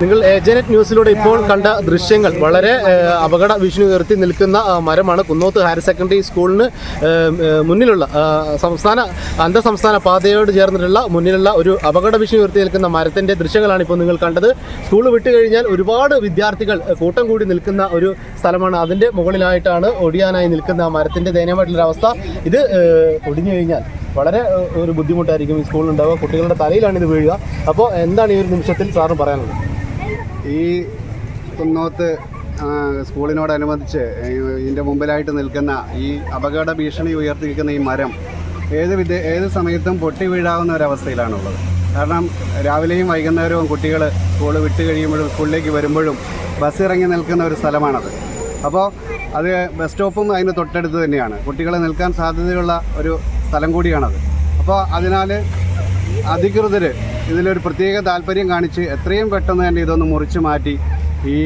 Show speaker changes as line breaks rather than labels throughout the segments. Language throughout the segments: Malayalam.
നിങ്ങൾ ഏജനറ്റ് ന്യൂസിലൂടെ ഇപ്പോൾ കണ്ട ദൃശ്യങ്ങൾ വളരെ അപകട ഭീഷണി ഉയർത്തി നിൽക്കുന്ന മരമാണ്. കുന്നോത്ത് ഹയർ സെക്കൻഡറി സ്കൂളിന് മുന്നിലുള്ള സംസ്ഥാന അന്തർ സംസ്ഥാന പാതയോട് ചേർന്നിട്ടുള്ള മുന്നിലുള്ള ഒരു അപകട ഭീഷണി ഉയർത്തി നിൽക്കുന്ന മരത്തിന്റെ ദൃശ്യങ്ങളാണ് ഇപ്പോൾ നിങ്ങൾ കണ്ടത്. സ്കൂൾ വിട്ട് കഴിഞ്ഞാൽ ഒരുപാട് വിദ്യാർത്ഥികൾ കൂട്ടം കൂടി നിൽക്കുന്ന ഒരു സ്ഥലമാണ്. അതിന്റെ മുകളിലായിട്ടാണ് ഒടിയാനായി നിൽക്കുന്ന ആ മരത്തിന്റെ ദയനീയമായിട്ടുള്ള അവസ്ഥ. ഇത് ഒടിഞ്ഞു കഴിഞ്ഞാൽ വളരെ ഒരു ബുദ്ധിമുട്ടായിരിക്കും ഈ സ്കൂളിൽ ഉണ്ടാവുക കുട്ടികളുടെ തലയിലാണ് ഇത് വീഴുക. അപ്പോൾ എന്താണ് ഈ ഒരു നിമിഷത്തിൽ സാറിന് പറയാനുള്ളത്?
ഈ കുന്നോത്ത് സ്കൂളിനോടനുബന്ധിച്ച് ഇതിന്റെ മുമ്പിലായിട്ട് നിൽക്കുന്ന ഈ അപകട ഭീഷണി ഉയർത്തിയിരിക്കുന്ന ഈ മരം ഏത് വിദ്യ ഏത് സമയത്തും പൊട്ടി വീഴാവുന്ന ഒരവസ്ഥയിലാണുള്ളത്. കാരണം രാവിലെയും വൈകുന്നേരവും കുട്ടികൾ സ്കൂൾ വിട്ട് കഴിയുമ്പോഴും സ്കൂളിലേക്ക് വരുമ്പോഴും ബസ് ഇറങ്ങി നിൽക്കുന്ന ഒരു സ്ഥലമാണത്. അപ്പോൾ അത് ബസ് സ്റ്റോപ്പും അതിന് തൊട്ടടുത്ത് തന്നെയാണ്. കുട്ടികൾ നിൽക്കാൻ സാധ്യതയുള്ള ഒരു സ്ഥലം കൂടിയാണത്. അപ്പോൾ അതിനാൽ അധികൃതർ ഇതിലൊരു പ്രത്യേക താല്പര്യം കാണിച്ച് എത്രയും പെട്ടെന്ന് തന്നെ ഇതൊന്ന് മുറിച്ചു മാറ്റി ഈ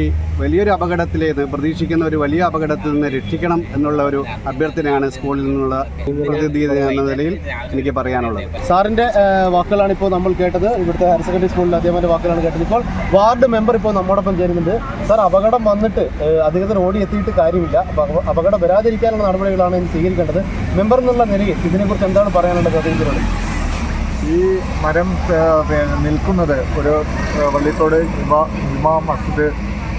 വലിയൊരു അപകടത്തിൽ പ്രതീക്ഷിക്കുന്ന ഒരു വലിയ അപകടത്തിൽ നിന്ന് രക്ഷിക്കണം എന്നുള്ള ഒരു അഭ്യർത്ഥനയാണ് സ്കൂളിൽ നിന്നുള്ള പ്രതിനിധി എന്ന നിലയിൽ എനിക്ക് പറയാനുള്ളത്.
സാറിന്റെ ഏഹ്, വാക്കുകളാണ് ഇപ്പോൾ നമ്മൾ കേട്ടത്. ഇവിടുത്തെ ഹയർ സെക്കൻഡറി സ്കൂളിലെ അധ്യാപകന്റെ വാക്കുകളാണ് കേട്ടത്. ഇപ്പോൾ വാർഡ് മെമ്പർ ഇപ്പോൾ നമ്മോടൊപ്പം ചേരുന്നുണ്ട്. സാർ അപകടം വന്നിട്ട് അധികൃതർ ഓടി എത്തിയിട്ട് കാര്യമില്ല. അപകടം വരാതിരിക്കാനുള്ള നടപടികളാണ് ഇനി സ്വീകരിക്കേണ്ടത്. മെമ്പർ എന്നുള്ള നിലയിൽ ഇതിനെക്കുറിച്ച് എന്താണ് പറയാനുള്ളത്? അധികൃതരോട്
ഈ മരം നിൽക്കുന്നത് ഒരു വള്ളിത്തോട് ജുമാ ഇമാ മസ്ജിദ്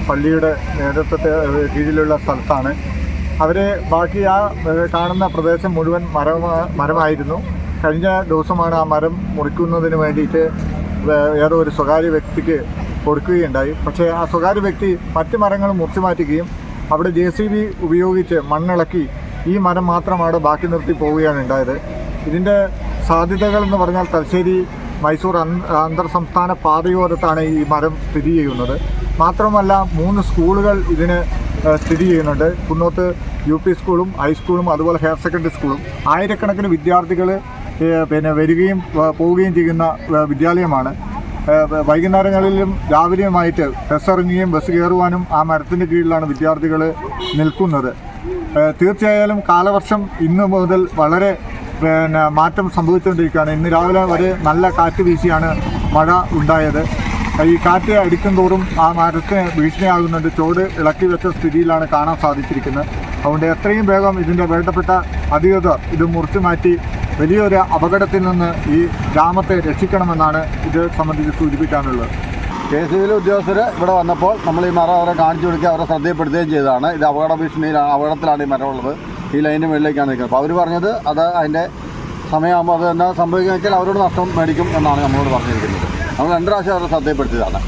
പള്ളിയുടെ നേതൃത്വത്തെ കീഴിലുള്ള സ്ഥലത്താണ്. അവർ ബാക്കി ആ കാണുന്ന പ്രദേശം മുഴുവൻ മരം മരമായിരുന്നു. കഴിഞ്ഞ ദിവസമാണ് ആ മരം മുറിക്കുന്നതിന് വേണ്ടിയിട്ട് ഏതോ ഒരു സ്വകാര്യ വ്യക്തിക്ക് കൊടുക്കുകയുണ്ടായി. പക്ഷേ ആ സ്വകാര്യ വ്യക്തി മറ്റ് മരങ്ങൾ മുറിച്ചു മാറ്റുകയും അവിടെ ജെ സി ബി ഉപയോഗിച്ച് മണ്ണിളക്കി ഈ മരം മാത്രമാണ് ബാക്കി നിർത്തി പോവുകയാണ് ഉണ്ടായത്. ഇതിന്റെ സാധ്യതകൾ എന്ന് പറഞ്ഞാൽ തലശ്ശേരി മൈസൂർ അന്തർ സംസ്ഥാന പാതയോരത്താണ് ഈ മരം സ്ഥിതി ചെയ്യുന്നത്. മാത്രമല്ല മൂന്ന് സ്കൂളുകൾ ഇതിന് സ്ഥിതി ചെയ്യുന്നുണ്ട്. കുന്നോത്ത് യു പി സ്കൂളും ഹൈസ്കൂളും അതുപോലെ ഹയർ സെക്കൻഡറി സ്കൂളും. ആയിരക്കണക്കിന് വിദ്യാർത്ഥികൾ പിന്നെ വരികയും പോവുകയും ചെയ്യുന്ന വിദ്യാലയമാണ്. വൈകുന്നേരങ്ങളിലും രാവിലെയുമായിട്ട് ബസ് ഇറങ്ങുകയും ബസ് കയറുവാനും ആ മരത്തിന്റെ കീഴിലാണ് വിദ്യാർത്ഥികൾ നിൽക്കുന്നത്. തീർച്ചയായാലും കാലവർഷം ഇന്ന് മുതൽ വളരെ പിന്നെ മാറ്റം സംഭവിച്ചുകൊണ്ടിരിക്കുകയാണ്. ഇന്ന് രാവിലെ വരെ നല്ല കാറ്റ് വീശിയാണ് മഴ ഉണ്ടായത്. ഈ കാറ്റ് അടിക്കും തോറും ആ മരത്തിന് ഭീഷണിയാകുന്നുണ്ട്. ചോട് ഇളക്കി വെച്ച സ്ഥിതിയിലാണ് കാണാൻ സാധിച്ചിരിക്കുന്നത്. അതുകൊണ്ട് എത്രയും വേഗം ഇതിന്റെ വേണ്ടപ്പെട്ട അധികൃതർ ഇത് മുറിച്ചു മാറ്റി വലിയൊരു അപകടത്തിൽ നിന്ന് ഈ ഗ്രാമത്തെ രക്ഷിക്കണമെന്നാണ് ഇത് സംബന്ധിച്ച് സൂചിപ്പിക്കാനുള്ളത്.
കെ സി ബിയിലെ ഉദ്യോഗസ്ഥർ ഇവിടെ വന്നപ്പോൾ നമ്മൾ ഈ മരം അവരെ കാണിച്ചു കൊടുക്കുക അവരെ ശ്രദ്ധയപ്പെടുത്തുകയും ചെയ്തതാണ്. ഇത് അപകട ഭീഷണിയിലാണ് അപകടത്തിലാണ് ഈ മരം ഉള്ളത്. ഈ ലൈനിന് മുകളിലേക്കാണ് നിൽക്കുന്നത്. അപ്പോൾ അവർ പറഞ്ഞത് അത് അതിന്റെ സമയമാകുമ്പോൾ അത് തന്നെ സംഭവിക്കുക വെച്ചാൽ അവരോട് നഷ്ടം മേടിക്കും എന്നാണ് നമ്മളോട് പറഞ്ഞിരിക്കുന്നത്. നമ്മൾ രണ്ട് പ്രാവശ്യം അവരെ ശ്രദ്ധയപ്പെടുത്തിയതാണ്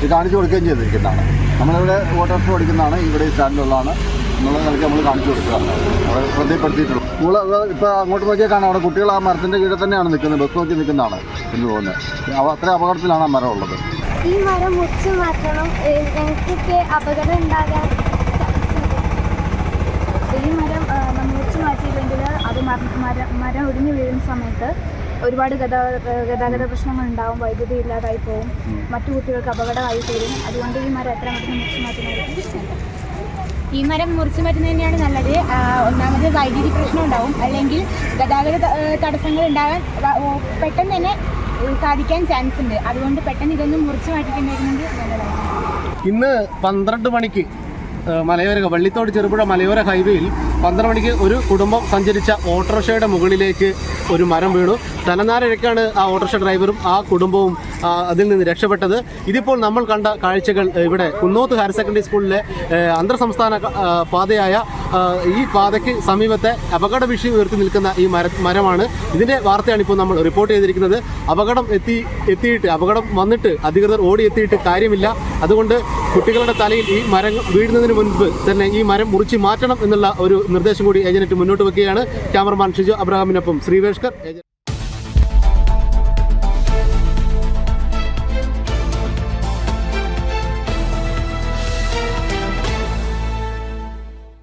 ഇത് കാണിച്ചു കൊടുക്കുകയും ചെയ്തിരിക്കുന്നതാണ്. നമ്മളിവിടെ ഓട്ടോറിക്ഷ ഓടിക്കുന്നതാണ് ഇവിടെ ഈ സ്റ്റാൻഡിലുള്ളതാണ്. എന്നുള്ള നിലയ്ക്ക് നമ്മൾ കാണിച്ചു കൊടുക്കുകയാണ്. അവിടെ ശ്രദ്ധയപ്പെടുത്തിയിട്ടുള്ളൂ സ്കൂൾ ഇപ്പോൾ അങ്ങോട്ട് നോക്കിയാൽ കാണാം അവിടെ കുട്ടികൾ ആ മരത്തിന്റെ കീഴിൽ തന്നെയാണ് നിൽക്കുന്നത്. ബസ് നോക്കി നിൽക്കുന്നതാണ് എന്ന് തോന്നുന്നത്. അത്ര അപകടത്തിലാണ് ആ മരം ഉള്ളത്.
ഈ മരം മുറിച്ച് മാറ്റണം. ഞങ്ങൾക്കൊക്കെ അപകടം ഉണ്ടാകാൻ ഈ മരം മുറിച്ച് മാറ്റിയില്ലെങ്കിൽ അത് മര- മരം ഒടിഞ്ഞു വീഴുന്ന സമയത്ത് ഒരുപാട് ഗതാഗത പ്രശ്നങ്ങൾ ഉണ്ടാവും വൈദ്യുതി ഇല്ലാതായി പോകും മറ്റു കുട്ടികൾക്ക് അപകടമായി തീരും. അതുകൊണ്ട് ഈ മരം എത്ര മരം മുറിച്ച് മാറ്റുന്നതായിരിക്കും
ഈ മരം മുറിച്ചു മാറ്റുന്നത് തന്നെയാണ് നല്ലത്. ഒന്നാമത് വൈദ്യുതി പ്രശ്നം ഉണ്ടാവും. അല്ലെങ്കിൽ ഗതാഗത തടസ്സങ്ങൾ ഉണ്ടാകാൻ പെട്ടെന്ന് തന്നെ സാധിക്കാൻ ചാൻസ് ഉണ്ട്. അതുകൊണ്ട് പെട്ടെന്ന് ഇതൊന്നും മുറിച്ചു മാറ്റിക്കേണ്ടി നല്ലതായിരുന്നു
ഇന്ന് പന്ത്രണ്ട് മണിക്ക് മലയോര വള്ളിത്തോട് ചെറുപുഴ മലയോര ഹൈവേയിൽ പന്ത്രണ്ട് മണിക്ക് ഒരു കുടുംബം സഞ്ചരിച്ച ഓട്ടോറിക്ഷയുടെ മുകളിലേക്ക് ഒരു മരം വീണു. തലനാരിഴക്കാണ് ആ ഓട്ടോറിക്ഷ ഡ്രൈവറും ആ കുടുംബവും അതിൽ നിന്ന് രക്ഷപ്പെട്ടത്. ഇതിപ്പോൾ നമ്മൾ കണ്ട കാഴ്ചകൾ ഇവിടെ കുന്നോത്ത് ഹയർ സെക്കൻഡറി സ്കൂളിലെ അന്തർ സംസ്ഥാന പാതയായ ഈ പാതയ്ക്ക് സമീപത്തെ അപകട ഭീഷണി ഉയർത്തി നിൽക്കുന്ന ഈ മര മരമാണ്. ഇതിന്റെ വാർത്തയാണ് ഇപ്പോൾ നമ്മൾ റിപ്പോർട്ട് ചെയ്തിരിക്കുന്നത്. അപകടം എത്തി എത്തിയിട്ട് അപകടം വന്നിട്ട് അധികൃതർ ഓടി എത്തിയിട്ട് കാര്യമില്ല. അതുകൊണ്ട് കുട്ടികളുടെ തലയിൽ ഈ മരം വീഴുന്നതിന് മുൻപ് തന്നെ ഈ മരം മുറിച്ച് മാറ്റണം എന്നുള്ള ഒരു നിർദ്ദേശം കൂടി ഏജന്റ് മുന്നോട്ട് വെക്കുകയാണ് ക്യാമറമാൻ ഷിജു അബ്രഹാമിനൊപ്പം ശ്രീവേഷ്കർ. ഏജന്റ്